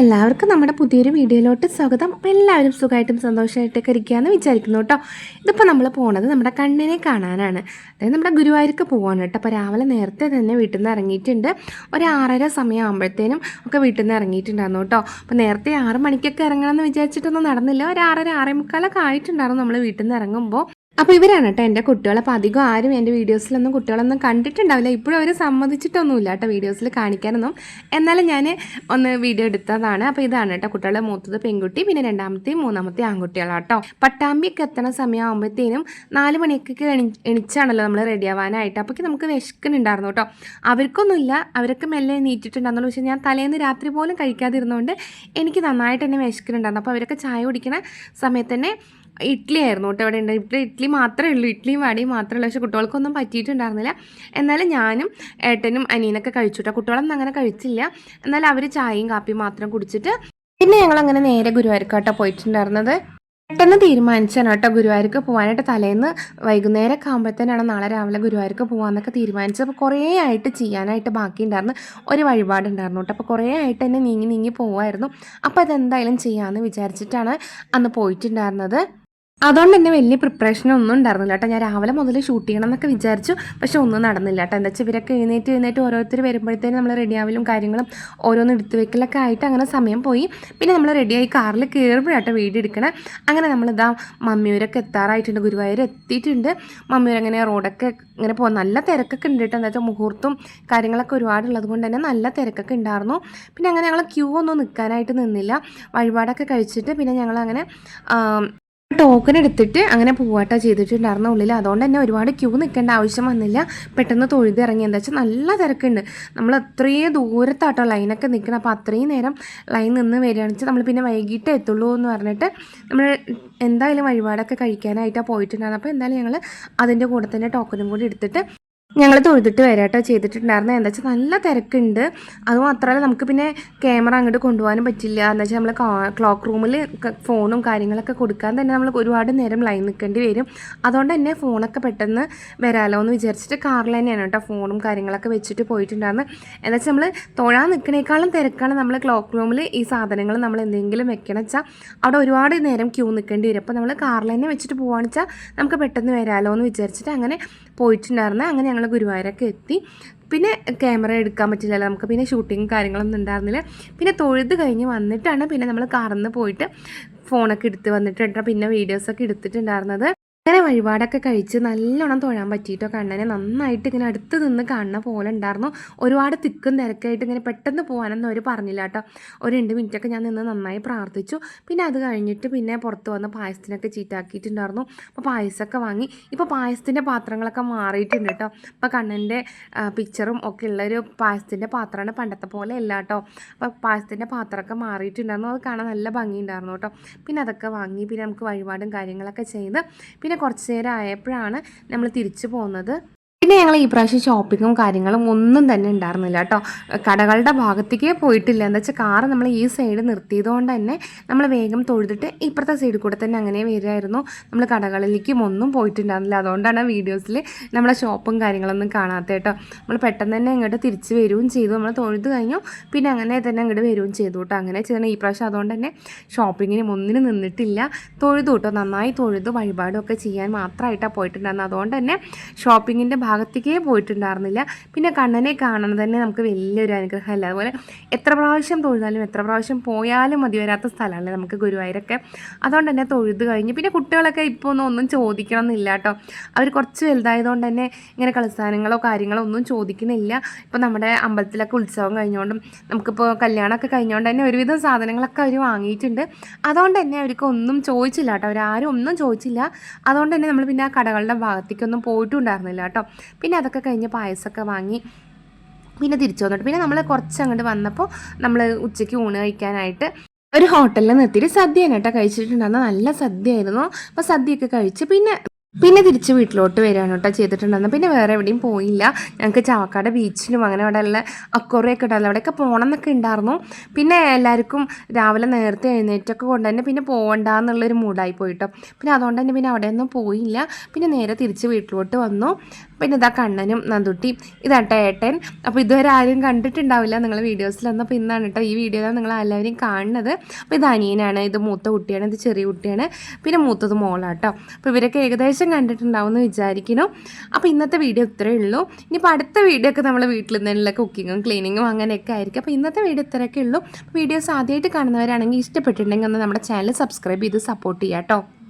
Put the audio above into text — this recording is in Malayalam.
എല്ലാവർക്കും നമ്മുടെ പുതിയൊരു വീഡിയോയിലോട്ട് സ്വാഗതം. എല്ലാവരും സുഖമായിട്ടും സന്തോഷമായിട്ടൊക്കെ ഇരിക്കുകയെന്ന് വിചാരിക്കുന്നു കേട്ടോ. ഇതിപ്പോൾ നമ്മൾ പോണത് നമ്മുടെ കണ്ണിനെ കാണാനാണ്. അതായത് നമ്മുടെ ഗുരുവായൂർക്ക് പോവാണ് കേട്ടോ. അപ്പോൾ രാവിലെ നേരത്തെ തന്നെ വീട്ടിൽ നിന്ന് ഇറങ്ങിയിട്ടുണ്ട്. ഒരു ആറര സമയം ആകുമ്പോഴത്തേനും ഒക്കെ വീട്ടിൽ നിന്ന് ഇറങ്ങിയിട്ടുണ്ടായിരുന്നു കേട്ടോ. അപ്പോൾ നേരത്തെ ആറ് മണിക്കൊക്കെ ഇറങ്ങണമെന്ന് വിചാരിച്ചിട്ടൊന്നും നടന്നില്ല. ഒരു ആറര ആറേ മുക്കാലൊക്കെ ആയിട്ടുണ്ടായിരുന്നു നമ്മൾ വീട്ടിൽ നിന്ന് ഇറങ്ങുമ്പോൾ അപ്പോൾ ഇവരാണ് കേട്ടോ എന്റെ കുട്ടികൾ അപ്പോൾ അധികം ആരും എന്റെ വീഡിയോസിലൊന്നും കുട്ടികളൊന്നും കണ്ടിട്ടുണ്ടാവില്ല. ഇപ്പോഴും അവർ സമ്മതിച്ചിട്ടൊന്നുമില്ല കേട്ടോ വീഡിയോസിൽ കാണിക്കാനൊന്നും. എന്നാലും ഞാൻ ഒന്ന് വീഡിയോ എടുത്തതാണ്. അപ്പോൾ ഇതാണ് കേട്ടോ കുട്ടികളെ മൂത്തത് പെൺകുട്ടി പിന്നെ രണ്ടാമത്തെയും മൂന്നാമത്തെയും ആൺകുട്ടികളാണ് കേട്ടോ പട്ടാമ്പിയൊക്കെ എത്തണ സമയമാകുമ്പോഴത്തേനും നാല് മണിയൊക്കെ എണി എണിച്ചാണല്ലോ നമ്മൾ റെഡി ആവാനായിട്ട് അപ്പോൾ നമുക്ക് വിശക്കുന്നുണ്ടായിരുന്നു കേട്ടോ. അവർക്കൊന്നുമില്ല. അവരൊക്കെ മെല്ലെ നീറ്റിട്ടുണ്ടായിരുന്നു പക്ഷേ ഞാൻ തലേന്ന് രാത്രി പോലും കഴിക്കാതിരുന്നതുകൊണ്ട് എനിക്ക് നന്നായിട്ട് തന്നെ വിശക്കുന്നുണ്ടായിരുന്നു. അപ്പോൾ അവരൊക്കെ ചായ കുടിക്കുന്ന സമയത്ത് തന്നെ ഇഡ്ഡലി ആയിരുന്നു കേട്ടോ ഇവിടെ ഉണ്ടായി ഇഡ്ഡലി മാത്രമേ ഉള്ളൂ. ഇഡ്ഡലിയും വടയും മാത്രമേ ഉള്ളൂ പക്ഷേ കുട്ടികൾക്കൊന്നും പറ്റിയിട്ടുണ്ടായിരുന്നില്ല. എന്നാലും ഞാനും ഏട്ടനും അനിയനൊക്കെ കഴിച്ചു കേട്ടോ. കുട്ടികളൊന്നും അങ്ങനെ കഴിച്ചില്ല. എന്നാലും അവർ ചായയും കാപ്പിയും മാത്രം കുടിച്ചിട്ട് പിന്നെ ഞങ്ങൾ അങ്ങനെ നേരെ ഗുരുവായൂർക്കാട്ടോ പോയിട്ടുണ്ടായിരുന്നത്. പെട്ടെന്ന് തീരുമാനിച്ചാണ് കേട്ടോ ഗുരുവായൂർക്ക് പോകാനായിട്ട് തലേന്ന് വൈകുന്നേരമൊക്കെ ആകുമ്പോഴത്തേനാണ് നാളെ രാവിലെ ഗുരുവായൂർക്ക് പോകാമെന്നൊക്കെ തീരുമാനിച്ചത്. അപ്പോൾ കുറേ ആയിട്ട് ചെയ്യാനായിട്ട് ബാക്കിയുണ്ടായിരുന്നു. ഒരു വഴിപാടുണ്ടായിരുന്നു കേട്ടോ. അപ്പോൾ കുറേ ആയിട്ട് തന്നെ നീങ്ങി നീങ്ങി പോവായിരുന്നു. അപ്പോൾ അതെന്തായാലും ചെയ്യാമെന്ന് വിചാരിച്ചിട്ടാണ് അന്ന് പോയിട്ടുണ്ടായിരുന്നത്. അതുകൊണ്ട് തന്നെ വലിയ പ്രിപ്പറേഷൻ ഒന്നും ഉണ്ടായിരുന്നില്ല കേട്ടോ. ഞാൻ രാവിലെ മുതൽ ഷൂട്ട് ചെയ്യണം എന്നൊക്കെ വിചാരിച്ചു പക്ഷെ ഒന്നും നടന്നില്ല കേട്ടോ. എന്താ വെച്ചാൽ ഇവരൊക്കെ എഴുന്നേറ്റ് എഴുന്നേറ്റ് ഓരോരുത്തർ വരുമ്പോഴത്തേനും നമ്മൾ റെഡിയാവലും കാര്യങ്ങളും ഓരോന്ന് എടുത്തു വെക്കലൊക്കെ ആയിട്ട് അങ്ങനെ സമയം പോയി. പിന്നെ നമ്മൾ റെഡിയായി കാറിൽ കയറുമ്പോഴാട്ടോ വീട് എടുക്കണേ. അങ്ങനെ നമ്മളിതാ മമ്മിയൂരൊക്കെ എത്താറായിട്ടുണ്ട് ഗുരുവായൂർ എത്തിയിട്ടുണ്ട്. മമ്മിയൂർ അങ്ങനെ റോഡൊക്കെ ഇങ്ങനെ പോകും നല്ല തിരക്കൊക്കെ ഉണ്ട് കേട്ടോ. എന്താ വെച്ചാൽ മുഹൂർത്തം കാര്യങ്ങളൊക്കെ ഒരുപാടുള്ളത് കൊണ്ട് തന്നെ നല്ല തിരക്കൊക്കെ ഉണ്ടായിരുന്നു. പിന്നെ അങ്ങനെ ഞങ്ങൾ ക്യൂ ഒന്നും നിൽക്കാനായിട്ട് നിന്നില്ല. വഴിപാടൊക്കെ കഴിച്ചിട്ട് പിന്നെ ഞങ്ങൾ അങ്ങനെ ടോക്കൺ എടുത്തിട്ട് അങ്ങനെ പോവാട്ടോ ചെയ്തിട്ടുണ്ടായിരുന്ന ഉള്ളിൽ. അതുകൊണ്ട് തന്നെ ഒരുപാട് ക്യൂ നിൽക്കേണ്ട ആവശ്യം വന്നില്ല. പെട്ടെന്ന് തൊഴുതി ഇറങ്ങി. എന്താ വെച്ചാൽ നല്ല തിരക്കുണ്ട്. നമ്മൾ അത്രയും ദൂരത്താട്ടോ ലൈനൊക്കെ നിൽക്കണം. അപ്പോൾ അത്രയും നേരം ലൈൻ നിന്ന് വരികയാണെന്ന് വെച്ചാൽ നമ്മൾ പിന്നെ വൈകിട്ട് എത്തുള്ളൂ എന്ന് പറഞ്ഞിട്ട് നമ്മൾ എന്തായാലും വഴിപാടൊക്കെ കഴിക്കാനായിട്ടാണ് പോയിട്ടുണ്ടായിരുന്നത്. അപ്പോൾ എന്തായാലും ഞങ്ങൾ അതിന്റെ കൂടെ തന്നെ ടോക്കണും കൂടി എടുത്തിട്ട് ഞങ്ങൾ തൊഴുതിട്ട് വരാട്ടോ ചെയ്തിട്ടുണ്ടായിരുന്നത് എന്താ വെച്ചാൽ നല്ല തിരക്കുണ്ട്. അതുമാത്രമല്ല നമുക്ക് പിന്നെ ക്യാമറ അങ്ങോട്ട് കൊണ്ടുപോകാനും പറ്റില്ല. എന്താ വെച്ചാൽ നമ്മൾ ക്ലോക്ക് റൂമിൽ ഫോണും കാര്യങ്ങളൊക്കെ കൊടുക്കാൻ തന്നെ നമ്മൾ ഒരുപാട് നേരം ലൈൻ നിൽക്കേണ്ടി വരും. അതുകൊണ്ട് തന്നെ ഫോണൊക്കെ പെട്ടെന്ന് വരാമല്ലോ എന്ന് വിചാരിച്ചിട്ട് കാറിൽ തന്നെയാണ് കേട്ടോ ഫോണും കാര്യങ്ങളൊക്കെ വെച്ചിട്ട് പോയിട്ടുണ്ടായിരുന്നത് എന്താ വെച്ചാൽ നമ്മൾ തൊഴാൻ നിൽക്കണേക്കാളും തിരക്കാണ് നമ്മൾ ക്ലോക്ക് റൂമിൽ ഈ സാധനങ്ങൾ നമ്മൾ എന്തെങ്കിലും വെക്കണം വെച്ചാൽ അവിടെ ഒരുപാട് നേരം ക്യൂ നിൽക്കേണ്ടി വരും. അപ്പോൾ നമ്മൾ കാറിൽ തന്നെ വെച്ചിട്ട് പോകുകയാണെന്ന് വെച്ചാൽ നമുക്ക് പെട്ടെന്ന് വരാമല്ലോ എന്ന് വിചാരിച്ചിട്ട് അങ്ങനെ പോയിട്ടുണ്ടായിരുന്നത് അങ്ങനെ ഞങ്ങൾ ഗുരുവായൂരൊക്കെ എത്തി. പിന്നെ ക്യാമറ എടുക്കാൻ പറ്റില്ലല്ലോ നമുക്ക് പിന്നെ ഷൂട്ടിങ് കാര്യങ്ങളൊന്നും ഉണ്ടായിരുന്നില്ല. പിന്നെ തൊഴുത് കഴിഞ്ഞ് വന്നിട്ടാണ് പിന്നെ നമ്മൾ കറന്ന് പോയിട്ട് ഫോണൊക്കെ എടുത്ത് വന്നിട്ടുണ്ടോ. പിന്നെ വീഡിയോസൊക്കെ എടുത്തിട്ടുണ്ടായിരുന്നത്. അങ്ങനെ വഴിപാടൊക്കെ കഴിച്ച് നല്ലോണം തൊഴാൻ പറ്റിയിട്ടോ കണ്ണനെ? നന്നായിട്ട് ഇങ്ങനെ അടുത്ത് നിന്ന് കാണുന്ന പോലെ ഉണ്ടായിരുന്നു. ഒരുപാട് തിക്കും തിരക്കായിട്ട് ഇങ്ങനെ പെട്ടെന്ന് പോകാനൊന്നും അവർ പറഞ്ഞില്ല കേട്ടോ. ഒരു രണ്ട് മിനിറ്റൊക്കെ ഞാൻ നിന്ന് നന്നായി പ്രാർത്ഥിച്ചു. പിന്നെ അത് കഴിഞ്ഞിട്ട് പിന്നെ പുറത്ത് വന്ന് പായസത്തിനൊക്കെ ചീറ്റാക്കിയിട്ടുണ്ടായിരുന്നു അപ്പോൾ പായസമൊക്കെ വാങ്ങി. ഇപ്പോൾ പായസത്തിന്റെ പാത്രങ്ങളൊക്കെ മാറിയിട്ടുണ്ട് കേട്ടോ. അപ്പോൾ കണ്ണന്റെ പിക്ചറും ഒക്കെ ഉള്ളൊരു പായസത്തിന്റെ പാത്രമാണ് പണ്ടത്തെ പോലെ അല്ല കേട്ടോ. അപ്പോൾ പായസത്തിന്റെ പാത്രമൊക്കെ മാറിയിട്ടുണ്ടായിരുന്നു. അത് കാണാൻ നല്ല ഭംഗിയുണ്ടായിരുന്നു കേട്ടോ. പിന്നെ അതൊക്കെ വാങ്ങി പിന്നെ നമുക്ക് വഴിപാടും കാര്യങ്ങളൊക്കെ ചെയ്ത് പിന്നെ കുറച്ച് നേരം ആയപ്പോഴാണ് നമ്മൾ തിരിച്ചു പോകുന്നത്. പിന്നെ ഞങ്ങൾ ഈ പ്രാവശ്യം ഷോപ്പിങ്ങും കാര്യങ്ങളും ഒന്നും തന്നെ ഉണ്ടായിരുന്നില്ല കേട്ടോ. കടകളുടെ ഭാഗത്തേക്ക് പോയിട്ടില്ല. എന്താ വെച്ചാൽ കാറ് നമ്മൾ ഈ സൈഡ് നിർത്തിയതുകൊണ്ട് തന്നെ നമ്മൾ വേഗം തൊഴുതിട്ട് ഇപ്പുറത്തെ സൈഡിൽ കൂടെ തന്നെ അങ്ങനെ വരുമായിരുന്നു നമ്മൾ കടകളിലേക്കും ഒന്നും പോയിട്ടുണ്ടായിരുന്നില്ല. അതുകൊണ്ടാണ് വീഡിയോസിൽ നമ്മളെ ഷോപ്പും കാര്യങ്ങളൊന്നും കാണാത്ത കേട്ടോ. നമ്മൾ പെട്ടെന്ന് തന്നെ ഇങ്ങോട്ട് തിരിച്ച് വരികയും ചെയ്തു. നമ്മൾ തൊഴുത് കഴിഞ്ഞു. പിന്നെ അങ്ങനെ തന്നെ അങ്ങോട്ട് വരികയും ചെയ്തു കേട്ടോ. അങ്ങനെ ചെയ്യണം ഈ പ്രാവശ്യം അതുകൊണ്ട് തന്നെ ഷോപ്പിങ്ങിനും ഒന്നിനും നിന്നിട്ടില്ല. തൊഴുതു കേട്ടോ. നന്നായി തൊഴുത് വഴിപാടും ഒക്കെ ചെയ്യാൻ മാത്രമായിട്ടാണ് പോയിട്ടുണ്ടായിരുന്നത്. അതുകൊണ്ട് തന്നെ ഷോപ്പിങ്ങിന്റെ ഭാഗത്തേക്കേ പോയിട്ടുണ്ടായിരുന്നില്ല. പിന്നെ കണ്ണനെ കാണുന്നത് തന്നെ നമുക്ക് വലിയൊരു അനുഗ്രഹമല്ല? അതുപോലെ എത്ര പ്രാവശ്യം തൊഴുതാലും എത്ര പ്രാവശ്യം പോയാലും മതി വരാത്ത സ്ഥലമല്ലേ നമുക്ക് ഗുരുവായൂരൊക്കെ. അതുകൊണ്ട് തന്നെ തൊഴുത് കഴിഞ്ഞ്. പിന്നെ കുട്ടികളൊക്കെ ഇപ്പോൾ ഒന്നും ഒന്നും ചോദിക്കണം എന്നില്ല കേട്ടോ. അവർ കുറച്ച് വലുതായതുകൊണ്ട് തന്നെ ഇങ്ങനെ കളിസ്ഥാനങ്ങളോ കാര്യങ്ങളോ ഒന്നും ചോദിക്കുന്നില്ല. ഇപ്പോൾ നമ്മുടെ അമ്പലത്തിലൊക്കെ ഉത്സവം കഴിഞ്ഞുകൊണ്ടും നമുക്കിപ്പോൾ കല്യാണമൊക്കെ കഴിഞ്ഞുകൊണ്ട് തന്നെ ഒരുവിധം സാധനങ്ങളൊക്കെ അവർ വാങ്ങിയിട്ടുണ്ട്. അതുകൊണ്ട് തന്നെ അവർക്ക് ഒന്നും ചോദിച്ചില്ല കേട്ടോ. അവരാരും ഒന്നും ചോദിച്ചില്ല. അതുകൊണ്ട് തന്നെ നമ്മൾ പിന്നെ ആ കടകളുടെ ഭാഗത്തേക്കൊന്നും പോയിട്ടുണ്ടായിരുന്നില്ല കേട്ടോ. പിന്നെ അതൊക്കെ കഴിഞ്ഞ് പായസമൊക്കെ വാങ്ങി പിന്നെ തിരിച്ചു വന്നിട്ട്. പിന്നെ നമ്മൾ കുറച്ച് അങ്ങോട്ട് വന്നപ്പോൾ നമ്മൾ ഉച്ചയ്ക്ക് ഊണ് കഴിക്കാനായിട്ട് ഒരു ഹോട്ടലിൽ നിർത്തിയിട്ട് സദ്യയാണ് കേട്ടോ കഴിച്ചിട്ടുണ്ടായിരുന്നു നല്ല സദ്യ ആയിരുന്നു അപ്പോൾ സദ്യയൊക്കെ കഴിച്ച് പിന്നെ പിന്നെ തിരിച്ച് വീട്ടിലോട്ട് വരികയാണ് കേട്ടോ ചെയ്തിട്ടുണ്ടായിരുന്നു പിന്നെ വേറെ എവിടെയും പോയില്ല. ഞങ്ങൾക്ക് ചാവക്കാട് ബീച്ചിലും അങ്ങനെ അവിടെ ഉള്ള അക്കോറയൊക്കെ ഉണ്ടായിരുന്നു. അവിടെയൊക്കെ പോകണം എന്നൊക്കെ ഉണ്ടായിരുന്നു. പിന്നെ എല്ലാവർക്കും രാവിലെ നേരത്തെ എഴുന്നേറ്റൊക്കെ കൊണ്ട് തന്നെ പിന്നെ പോകണ്ട എന്നുള്ളൊരു മൂഡായി പോയിട്ടോ. പിന്നെ അതുകൊണ്ട് തന്നെ പിന്നെ അവിടെയൊന്നും പോയില്ല. പിന്നെ നേരെ തിരിച്ച് വീട്ടിലോട്ട് വന്നു. പിന്നെ ഇതാ കണ്ണനും നന്ദുട്ടി. ഇതാട്ടെ ഏട്ടൻ അപ്പോൾ ഇതുവരെ ആരും കണ്ടിട്ടുണ്ടാവില്ല നിങ്ങൾ വീഡിയോസിലൊന്നും അപ്പോൾ ഇന്നാണ് കേട്ടോ ഈ വീഡിയോ നിങ്ങൾ എല്ലാവരും കാണുന്നത്. അപ്പോൾ ഇത് അനിയനാണ് ഇത് മൂത്ത കുട്ടിയാണ് ഇത് ചെറിയ കുട്ടിയാണ്. പിന്നെ മൂത്തത് മോളാട്ടോ. അപ്പോൾ ഇവരൊക്കെ ഏകദേശം കണ്ടിട്ടുണ്ടാവും എന്ന് വിചാരിക്കുന്നു. അപ്പോൾ ഇന്നത്തെ വീഡിയോ ഇത്രയേ ഉള്ളൂ. ഇനിയിപ്പോൾ അടുത്ത വീഡിയോ ഒക്കെ നമ്മൾ വീട്ടിൽ നിന്നുള്ള കുക്കിങ്ങും ക്ലീനിങ്ങും അങ്ങനെയൊക്കെ ആയിരിക്കും. അപ്പോൾ ഇന്നത്തെ വീഡിയോ ഇത്രയൊക്കെ ഉള്ളൂ. വീഡിയോസ് ആദ്യമായിട്ട് കാണുന്നവരാണെങ്കിൽ ഇഷ്ടപ്പെട്ടിട്ടുണ്ടെങ്കിൽ ഒന്ന് നമ്മുടെ ചാനൽ സബ്സ്ക്രൈബ് ചെയ്ത് സപ്പോർട്ട് ചെയ്യാം കേട്ടോ